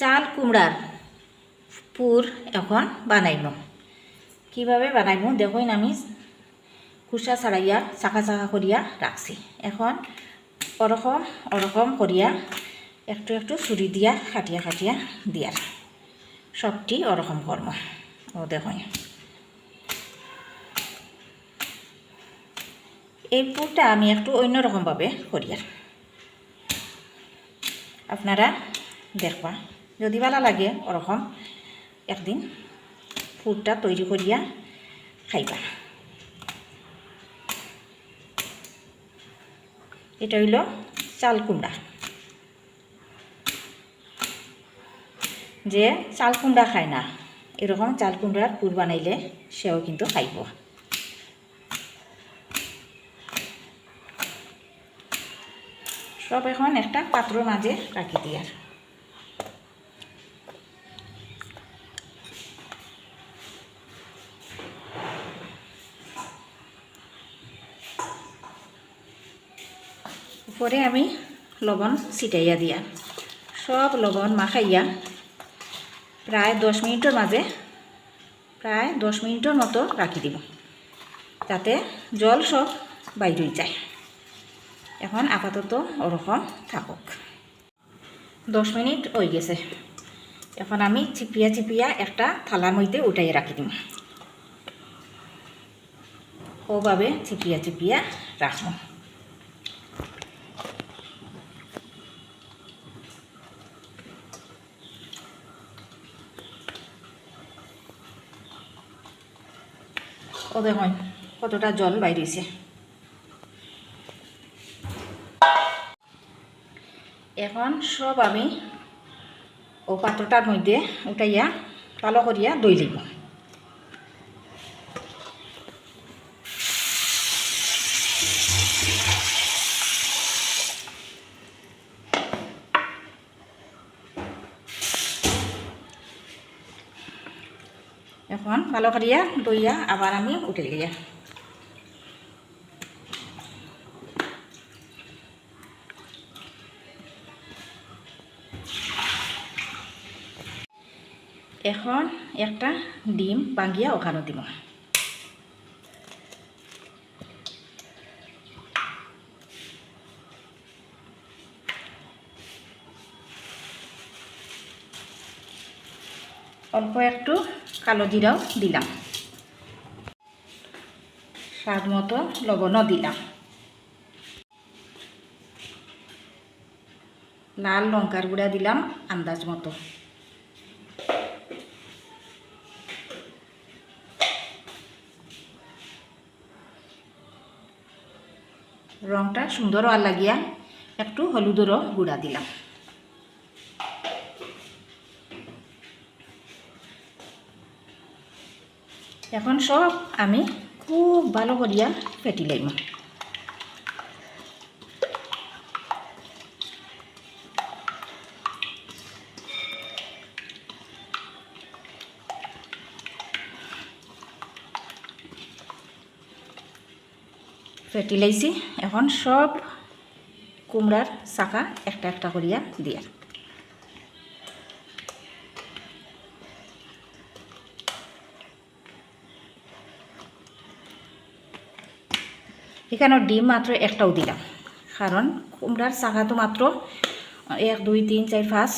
চাল কুমড়ার পুর এখন বানাইব কীভাবে বানাইব দেখুন আমি কুসা ছাড়াইয়া, চাকা চাকা করিয়া রাখছি। এখন ওরকম ওরকম করিয়া একটু একটু ছুরি দিয়া, খাটিয়া খাটিয়া দিয়ার। সবটি ওরকম কর্ম। ও দেখুন। এই পুরটা আমি একটু অন্যরকমভাবে করি আর আপনারা দেখবা। যদি ভালো লাগে, ওরকম একদিন পুরটা তৈরি করিয়া খাইবা। এটা হইল চাল কুমড়া। যে চাল কুমড়া খায় না, এরকম চাল কুমড়ার পুর বানাইলে সেও কিন্তু খাইব। সব এখন একটা পাত্র মাঝে রাখি দিয়ার উপরে আমি লবণ ছিটাইয়া দিয়া। সব লবণ মাখাইয়া প্রায় দশ মিনিটের মাঝে, প্রায় দশ মিনিটের মতো রাখি দিব, যাতে জল সব বাইর যায়। এখন আপাতত ওরকম থাকুক। দশ মিনিট হয়ে গেছে। এখন আমি চিপিয়া চিপিয়া একটা থালার মধ্যে উঠাই রাখি দিম ওভাবে চিপিয়া চিপিয়া রাখব। ও দেখুন, কতটা জল বাইরেছে। এখন সব আমি ও পাত্রটার মধ্যে উঠাইয়া ভালো করিয়া দই লিব এখন ভালো করিয়া দইয়া আবার আমি উঠে গিয়া এখন একটা ডিম ভাঙিয়া ওখানে দিব। অল্প একটু কালো জিরাও দিলাম। স্বাদ মতো লবণও দিলাম। লাল লঙ্কার গুঁড়া দিলাম আন্দাজ মতো। রংটা সুন্দর আর লাগিয়া একটু হলুদেরও গুঁড়া দিলাম। এখন সব আমি খুব ভালো করিয়া ফেটি লাইম। ফেটি লাইছি, এখন সব কুমড়ার চাকা একটা একটা করিয়া দিয়া। এখানে ডিম মাত্র একটাও দিলাম। কারণ কুমড়ার চাকা তো মাত্র এক, দুই, তিন, চার, পাঁচ,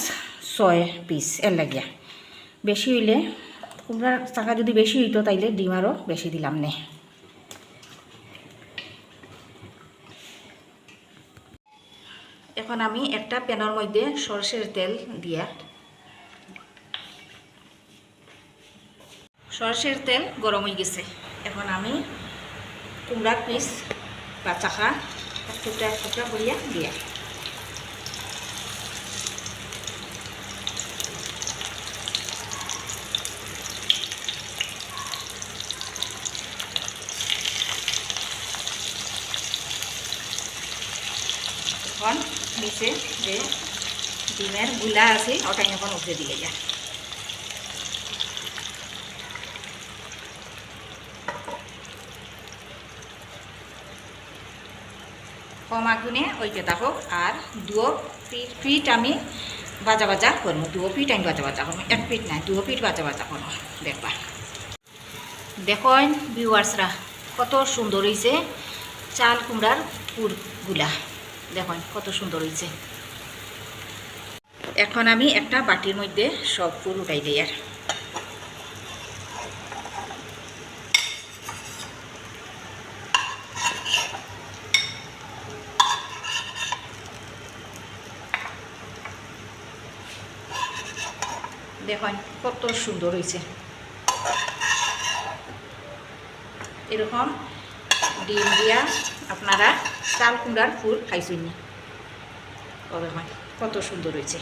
ছয় পিস এর লাগিয়া। বেশি হইলে কুমড়ার চাকা যদি বেশি হইতো তাইলে ডিম আরও বেশি দিলাম নে। এখন আমি একটা প্যানের মধ্যে সরষের তেল দিয়া। সরষের তেল গরম হয়ে গেছে। এখন আমি কুমড়ার পিস বা চাকা এক টুকরা এক টুকরা করিয়া দিয়া এখন নিচে যে ডিমেরগুলা আছে ওটা এখন উঠে দিয়ে যা কম আগুনে ওইতে থাকুক আর দুয়ো ফিট আমি বাজা বাজা করব দুও পিঠ আমি বাজা বাজা করব, এক পিঠ নাই দুও পিঠ বাজা বাজা করব, দেখবা। দেখুন ভিউয়ার্সরা কত সুন্দর হয়েছে চাল কুমড়ার পুরগুলা। দেখুন কত সুন্দর হয়েছে এখন আমি একটা বাটির মধ্যে সব ফুল উঠাই দিই আর। দেখুন কত সুন্দর হয়েছে। এরকম ডিম দিয়া আপনারা চাল কুমড়ার ফুল খাইছেন কত সুন্দর হয়েছে।